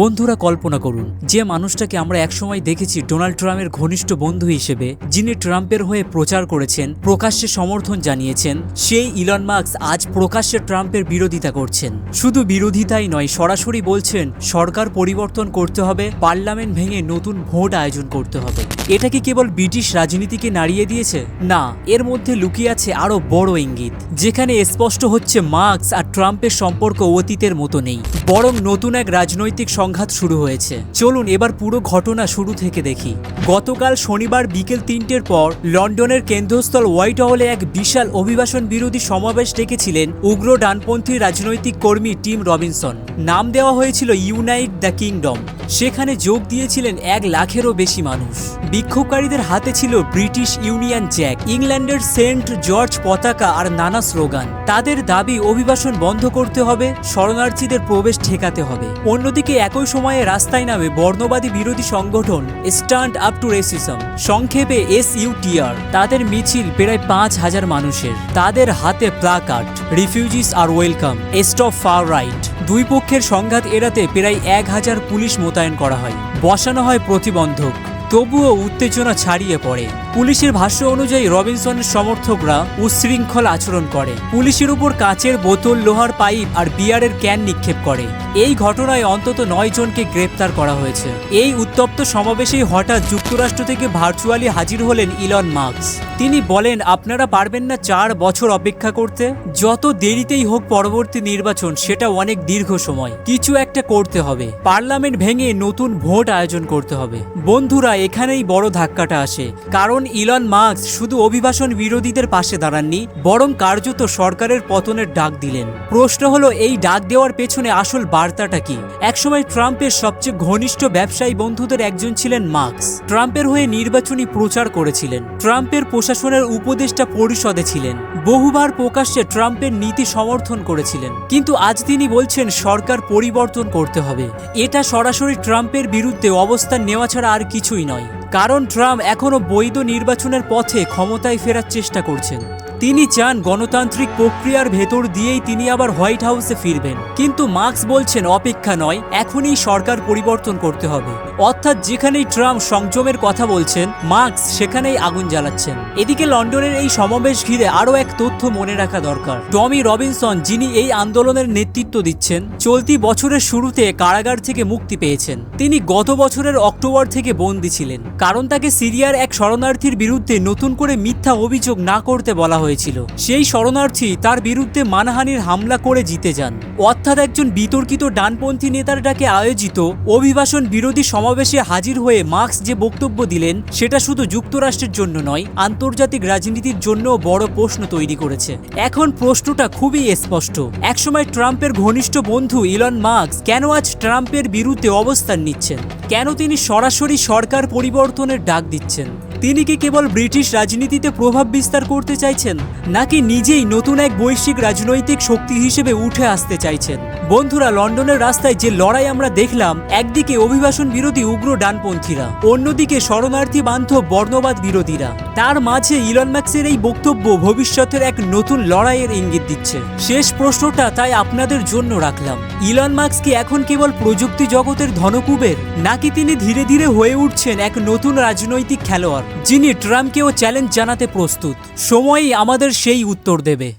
বন্ধুরা কল্পনা করুন, যে মানুষটাকে আমরা একসময় দেখেছি ডোনাল্ড ট্রাম্পের ঘনিষ্ঠ বন্ধু হিসেবে, যিনি ট্রাম্পের হয়ে প্রচার করেছেন, প্রকাশ্যে সমর্থন জানিয়েছেন, সেই ইলন মার্কস আজ প্রকাশ্যে ট্রাম্পের বিরোধিতা করছেন। শুধু বিরোধিতাই নয়, সরাসরি বলছেন, সরকার পরিবর্তন করতে হবে, পার্লামেন্ট ভেঙে নতুন ভোট আয়োজন করতে হবে। এটা কি কেবল ব্রিটিশ রাজনীতিকে নাড়িয়ে দিয়েছে? না, এর মধ্যে লুকিয়ে আছে আরও বড় ইঙ্গিত, যেখানে স্পষ্ট হচ্ছে মার্কস আর ট্রাম্পের সম্পর্ক অতীতের মতো নেই, বরং নতুন এক রাজনৈতিক সংঘাত শুরু হয়েছে। চলুন এবার পুরো ঘটনা শুরু থেকে দেখি। গতকাল শনিবার বিকেল তিনটের পর লন্ডনের কেন্দ্রস্থল হোয়াইট হলে এক বিশাল অভিবাসন বিরোধী সমাবেশ ডেকেছিলেন উগ্র ডানপন্থী রাজনৈতিক কর্মী টিম রবিনসন। নাম দেওয়া হয়েছিল ইউনাইট দ্য কিংডম। সেখানে যোগ দিয়েছিলেন এক লাখেরও বেশি মানুষ। বিক্ষোভকারীদের হাতে ছিল ব্রিটিশ ইউনিয়ন জ্যাক, ইংল্যান্ডের সেন্ট জর্জ পতাকা আর নানা স্লোগান। তাদের দাবি, অভিবাসন বন্ধ করতে হবে, শরণার্থীদের প্রবেশ ঠেকাতে হবে। অন্যদিকে একই সময়ে রাস্তায় নামে বর্ণবাদী বিরোধী সংগঠন স্ট্যান্ড আপ টু রেসিজম সংক্ষেপে এস ইউটিআর তাদের মিছিল প্রায় পাঁচ হাজার মানুষের। তাদের হাতে placard, refugees are welcome stop far right. দুই পক্ষের সংঘাত এড়াতে প্রায় এক হাজার পুলিশ মোতায়েন করা হয়। বসানো হয় প্রতিবন্ধক। তবুও উত্তেজনা ছাড়িয়ে পড়ে। পুলিশের ভাষ্য অনুযায়ী রবিনসনের সমর্থকরা উচ্ছৃঙ্খল আচরণ করে। পুলিশের উপর কাচের বোতল, লোহার পাইপ আর বিয়ারের ক্যান নিক্ষেপ করে। এই ঘটনায় অন্তত নয় জনকে গ্রেপ্তার করা হয়েছে। এই উত্তপ্ত সমাবেশেই হঠাৎ যুক্তরাষ্ট্র থেকে ভার্চুয়ালি হাজির হলেন ইলন মার্কস তিনি বলেন, আপনারা পারবেন না চার বছর অপেক্ষা করতে। যত দেরিতেই হোক পরবর্তী নির্বাচন, সেটা অনেক দীর্ঘ সময়। কিছু একটা করতে হবে। পার্লামেন্ট ভেঙে নতুন ভোট আয়োজন করতে হবে। বন্ধুরা, এখানেই বড় ধাক্কাটা আসে। কারণ ইলন মার্কস শুধু অভিবাসন বিরোধীদের পাশে দাঁড়াননি, বরং কার্যত সরকারের পতনের ডাক দিলেন। প্রশ্ন হলো, এই ডাক দেওয়ার পেছনে আসল বার্তাটা কি? একসময় ট্রাম্পের সবচেয়ে ঘনিষ্ঠ ব্যবসায়ী বন্ধুদের একজন ছিলেন মার্কস। ট্রাম্পের হয়ে নির্বাচনী প্রচার করেছিলেন। ট্রাম্পের প্রশাসনের উপদেষ্টা পরিষদে ছিলেন। বহুবার প্রকাশ্যে ট্রাম্পের নীতি সমর্থন করেছিলেন। কিন্তু আজ তিনি বলছেন, সরকার পরিবর্তন করতে হবে। এটা সরাসরি ট্রাম্পের বিরুদ্ধে অবস্থান নেওয়া ছাড়া আর কিছুই নয়। কারণ ট্রাম্প এখনও বৈধ নির্বাচনের পথে ক্ষমতায় ফেরার চেষ্টা করছেন। তিনি চান গণতান্ত্রিক প্রক্রিয়ার ভেতর দিয়েই তিনি আবার হোয়াইট হাউসে ফিরবেন। কিন্তু মার্কস বলছেন, অপেক্ষা নয়, এখনই সরকার পরিবর্তন করতে হবে। অর্থাৎ যেখানেই ট্রাম্প সংযমের কথা বলছেন, মার্কস সেখানেই আগুন জ্বালাচ্ছেন। এদিকে লন্ডনের এই সমাবেশ ঘিরে আরও এক তথ্য মনে রাখা দরকার। টমি রবিনসন, যিনি এই আন্দোলনের নেতৃত্ব দিচ্ছেন, চলতি বছরের শুরুতে কারাগার থেকে মুক্তি পেয়েছেন। তিনি গত বছরের অক্টোবর থেকে বন্দী ছিলেন। কারণ তাকে সিরিয়ার এক শরণার্থীর বিরুদ্ধে নতুন করে মিথ্যা অভিযোগ না করতে বলা হয়েছিল। সেই শরণার্থী তার বিরুদ্ধে মানহানির হামলা করে জিতে যান। অর্থাৎ একজন বিতর্কিত ডানপন্থী নেতার ডাকে আয়োজিত অভিবাসন বিরোধী সমাবেশে হাজির হয়ে মার্কস যে বক্তব্য দিলেন, সেটা শুধু যুক্তরাষ্ট্রের জন্য নয়, আন্তর্জাতিক রাজনীতির জন্য বড় প্রশ্ন তৈরি করেছে। এখন প্রশ্নটা খুবই স্পষ্ট। একসময় ট্রাম্পের ঘনিষ্ঠ বন্ধু ইলন মার্কস কেন আজ ট্রাম্পের বিরুদ্ধে অবস্থান নিচ্ছেন? কেন তিনি সরাসরি সরকার পরিবর্তনের ডাক দিচ্ছেন? তিনি কি কেবল ব্রিটিশ রাজনীতিতে প্রভাব বিস্তার করতে চাইছেন, নাকি নিজেই নতুন এক বৈশ্বিক রাজনৈতিক শক্তি হিসেবে উঠে আসতে চাইছেন? বন্ধুরা, লন্ডনের রাস্তায় যে লড়াই আমরা দেখলাম, একদিকে অভিবাসন বিরোধী উগ্র ডানপন্থীরা, অন্যদিকে শরণার্থী বান্ধব বর্ণবাদ বিরোধীরা। তার মাঝে ইলন ম্যাক্সের এই বক্তব্য ভবিষ্যতের এক নতুন লড়াইয়ের ইঙ্গিত দিচ্ছে। শেষ প্রশ্নটা তাই আপনাদের জন্য রাখলাম। ইলন মার্কস কি এখন কেবল প্রযুক্তি জগতের ধনকুবের, নাকি তিনি ধীরে ধীরে হয়ে উঠছেন এক নতুন রাজনৈতিক খেলোয়াড়? যিনি ট্রাম্পকেও চ্যালেঞ্জ জানাতে প্রস্তুত। সময়ই আমাদের সেই উত্তর দেবে।